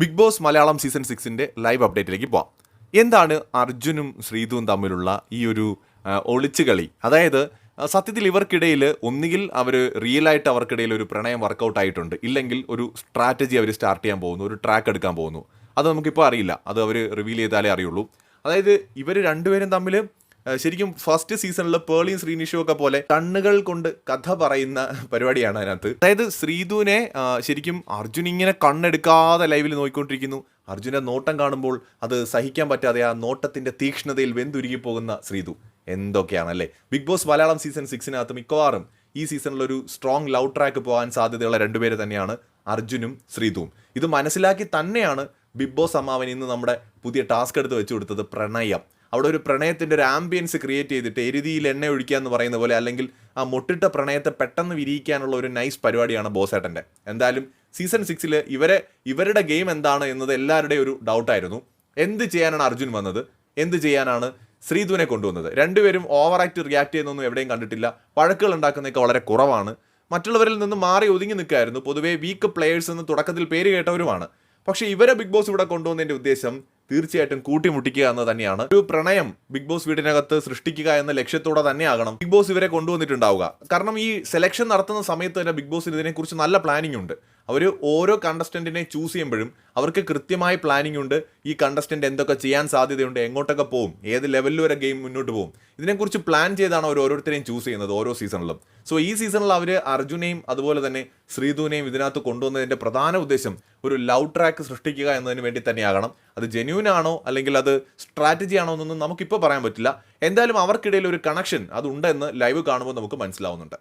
Big boss Malayalam season സിക്സിന്റെ live അപ്ഡേറ്റിലേക്ക് പോവാം. എന്താണ് അർജുനും ശ്രീതുവും തമ്മിലുള്ള ഈ ഒരു ഒളിച്ചുകളി അതായത് സത്യത്തിൽ ഇവർക്കിടയിൽ ഒന്നുകിൽ അവർ റിയലായിട്ട് അവർക്കിടയിൽ ഒരു പ്രണയം വർക്കൗട്ട് ആയിട്ടുണ്ട്. ഇല്ലെങ്കിൽ ഒരു സ്ട്രാറ്റജി അവർ സ്റ്റാർട്ട് ചെയ്യാൻ പോകുന്നു ഒരു ട്രാക്ക് എടുക്കാൻ പോകുന്നു. അത് നമുക്കിപ്പോൾ അറിയില്ല. അത് അവർ റിവീൽ ചെയ്താലേ അറിയുള്ളൂ. അതായത് ഇവർ രണ്ടുപേരും തമ്മിൽ ശരിക്കും ഫസ്റ്റ് സീസണിലെ പേളിയും ശ്രീനിഷും ഒക്കെ പോലെ കണ്ണുകൾ കൊണ്ട് കഥ പറയുന്ന പരിപാടിയാണ് അതിനകത്ത്. അതായത് ശ്രീധുവിനെ ശരിക്കും അർജുൻ ഇങ്ങനെ കണ്ണെടുക്കാതെ ലൈവിൽ നോക്കിക്കൊണ്ടിരിക്കുന്നു അർജുനെ നോട്ടം കാണുമ്പോൾ അത് സഹിക്കാൻ പറ്റാതെ ആ നോട്ടത്തിന്റെ തീക്ഷ്ണതയിൽ വെന്തുരുകി പോകുന്ന ശ്രീധു. എന്തൊക്കെയാണ് അല്ലേ ബിഗ് ബോസ് മലയാളം സീസൺ സിക്സിനകത്ത് മിക്കവാറും ഈ സീസണിൽ ഒരു സ്ട്രോങ് ലവ് ട്രാക്ക് പോകാൻ സാധ്യതയുള്ള രണ്ടുപേര് തന്നെയാണ് അർജുനും ശ്രീധുവും. ഇത് മനസ്സിലാക്കി തന്നെയാണ് ബിഗ് ബോസ് അമ്മാവൻ ഇന്ന് നമ്മുടെ പുതിയ ടാസ്ക് എടുത്ത് വെച്ചു കൊടുത്തത് പ്രണയം. അവിടെ ഒരു പ്രണയത്തിന്റെ ഒരു ആംബിയൻസ് ക്രിയേറ്റ് ചെയ്തിട്ട് എരുതിയിൽ എണ്ണ ഒഴിക്കുക എന്ന് പറയുന്ന പോലെ അല്ലെങ്കിൽ ആ മുട്ടിട്ട പ്രണയത്തെ പെട്ടെന്ന് വിരിയിക്കാനുള്ള ഒരു നൈസ് പരിപാടിയാണ് ബോസേട്ടന്റെ എന്തായാലും സീസൺ സിക്സിൽ ഇവരെ ഇവരുടെ ഗെയിം എന്താണ് എന്നത് എല്ലാവരുടെയും ഒരു ഡൗട്ടായിരുന്നു എന്ത് ചെയ്യാനാണ് അർജുൻ വന്നത്? എന്ത് ചെയ്യാനാണ് ശ്രീധുവിനെ കൊണ്ടുവന്നത്? രണ്ടുപേരും ഓവറായിട്ട് റിയാക്ട് ചെയ്യുന്നൊന്നും എവിടെയും കണ്ടിട്ടില്ല. വഴക്കുകൾ ഉണ്ടാക്കുന്നതൊക്കെ വളരെ കുറവാണ്. മറ്റുള്ളവരിൽ നിന്ന് മാറി ഒതുങ്ങി നിൽക്കുകയായിരുന്നു. പൊതുവേ വീക്ക് പ്ലെയേഴ്സ് എന്ന് തുടക്കത്തിൽ പേര് കേട്ടവരുമാണ്. പക്ഷേ ഇവരെ ബിഗ് ബോസ് ഇവിടെ കൊണ്ടുവന്നതിന്റെ ഉദ്ദേശം തീർച്ചയായിട്ടും കൂട്ടിമുട്ടിക്കുക എന്ന് തന്നെയാണ്. ഒരു പ്രണയം ബിഗ് ബോസ് വീടിനകത്ത് സൃഷ്ടിക്കുക എന്ന ലക്ഷ്യത്തോടെ തന്നെ തന്നെയാകണം ബിഗ് ബോസ് ഇവരെ കൊണ്ടുവന്നിട്ടുണ്ടാവുക. കാരണം ഈ സെലക്ഷൻ നടത്തുന്ന സമയത്ത് തന്നെ ബിഗ് ബോസിന് ഇതിനെക്കുറിച്ച് നല്ല പ്ലാനിംഗ് ഉണ്ട്. അവർ ഓരോ കണ്ടസ്റ്റന്റിനെ ചൂസ് ചെയ്യുമ്പോഴും അവർക്ക് കൃത്യമായ പ്ലാനിംഗ് ഉണ്ട്. ഈ കണ്ടസ്റ്റന്റ് എന്തൊക്കെ ചെയ്യാൻ സാധ്യതയുണ്ട് എങ്ങോട്ടൊക്കെ പോകും ഏത് ലെവലിൽ വരെ ഗെയിം മുന്നോട്ട് പോകും. ഇതിനെക്കുറിച്ച് പ്ലാൻ ചെയ്താണ് അവർ ഓരോരുത്തരെയും ചൂസ് ചെയ്യുന്നത് ഓരോ സീസണിലും സോ ഈ സീസണിൽ അവർ അർജുനെയും അതുപോലെ തന്നെ ശ്രീധുവിനെയും ഇതിനകത്ത് കൊണ്ടുവന്നതിന്റെ പ്രധാന ഉദ്ദേശം ഒരു ലവ് ട്രാക്ക് സൃഷ്ടിക്കുക എന്നതിന് വേണ്ടി തന്നെയാകണം. അത് ജെന്യൂൻ ആണോ അല്ലെങ്കിൽ അത് സ്ട്രാറ്റജി ആണോ എന്നൊന്നും നമുക്കിപ്പോൾ പറയാൻ പറ്റില്ല. എന്തായാലും അവർക്കിടയിൽ ഒരു കണക്ഷൻ അതുണ്ടെന്ന് ലൈവ് കാണുമ്പോൾ നമുക്ക് മനസ്സിലാവുന്നുണ്ട്.